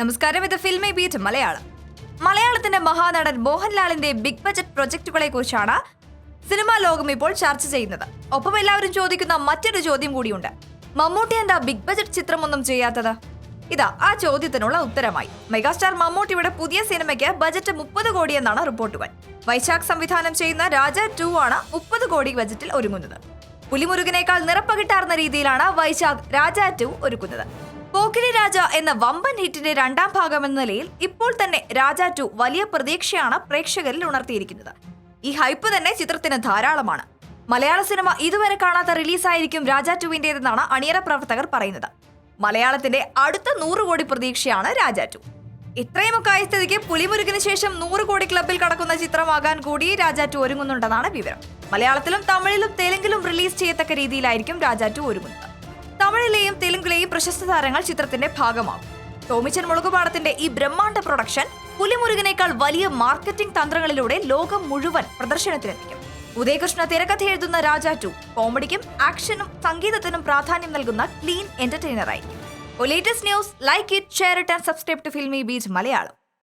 നമസ്കാരം. ഇത് filmy beat Malayalam. മലയാളത്തിന്റെ മഹാനടൻ മോഹൻലാലിന്റെ ബിഗ് ബജറ്റ് പ്രൊജക്ടുകളെ കുറിച്ചാണ് സിനിമാ ലോകം ഇപ്പോൾ ചർച്ച ചെയ്യുന്നത്. ഒപ്പം എല്ലാവരും ചോദിക്കുന്ന മറ്റൊരു ചോദ്യം കൂടിയുണ്ട്. മമ്മൂട്ടി എന്താ ബിഗ് ബജറ്റ് ചിത്രമൊന്നും ചെയ്യാത്തത്? ഇതാ ആ ചോദ്യത്തിനുള്ള ഉത്തരമായി. മെഗാസ്റ്റാർ മമ്മൂട്ടിയുടെ പുതിയ സിനിമയ്ക്ക് ബജറ്റ് മുപ്പത് കോടി എന്നാണ് റിപ്പോർട്ടുകൾ. വൈശാഖ് സംവിധാനം ചെയ്യുന്ന രാജ ടു ആണ് മുപ്പത് കോടി ബജറ്റിൽ ഒരുങ്ങുന്നത്. പുലിമുരുകനേക്കാൾ നിറപ്പകിട്ടാർന്ന രീതിയിലാണ് വൈശാഖ് രാജ ടു ഒരുക്കുന്നത്. പോക്കിരി രാജ എന്ന വമ്പൻ ഹിറ്റിന്റെ രണ്ടാം ഭാഗം എന്ന നിലയിൽ ഇപ്പോൾ തന്നെ രാജ ടു വലിയ പ്രതീക്ഷയാണ് പ്രേക്ഷകരിൽ ഉണർത്തിയിരിക്കുന്നത്. ഈ ഹൈപ്പ് തന്നെ ചിത്രത്തിന് ധാരാളമാണ്. മലയാള സിനിമ ഇതുവരെ കാണാത്ത റിലീസായിരിക്കും രാജ ടുവിന്റേതെന്നാണ് അണിയറ പ്രവർത്തകർ പറയുന്നത്. മലയാളത്തിന്റെ അടുത്ത നൂറ് കോടി പ്രതീക്ഷയാണ് രാജ ടു. ഇത്രയുമൊക്കെ ആയ സ്ഥിതിക്ക് ശേഷം നൂറ് കോടി ക്ലബിൽ കടക്കുന്ന ചിത്രമാകാൻ കൂടി രാജ ടു ഒരുങ്ങുന്നുണ്ടെന്നാണ് വിവരം. മലയാളത്തിലും തമിഴിലും തെലുങ്കിലും റിലീസ് ചെയ്യത്തക്ക രീതിയിലായിരിക്കും രാജ ടു ഒരുങ്ങുന്നത്. തമിഴിലെയും തെലുങ്കിലെയും പ്രശസ്ത താരങ്ങൾ ചിത്രത്തിന്റെ ഭാഗമാകും. ടോമിച്ചൻ മുളകുപാടത്തിന്റെ ഈ ബ്രഹ്മാണ്ഡ പ്രൊഡക്ഷൻ പുലിമുരുകനേക്കാൾ വലിയ മാർക്കറ്റിംഗ് തന്ത്രങ്ങളിലൂടെ ലോകം മുഴുവൻ പ്രദർശനത്തിലെത്തിക്കും ഉദയകൃഷ്ണ തിരക്കഥ എഴുതുന്ന രാജ ടു കോമഡിക്കും ആക്ഷനും സംഗീതത്തിനും പ്രാധാന്യം നൽകുന്ന clean എന്റർടൈനറായിരിക്കും latest news like it share it and subscribe to Filmibeat Malayalam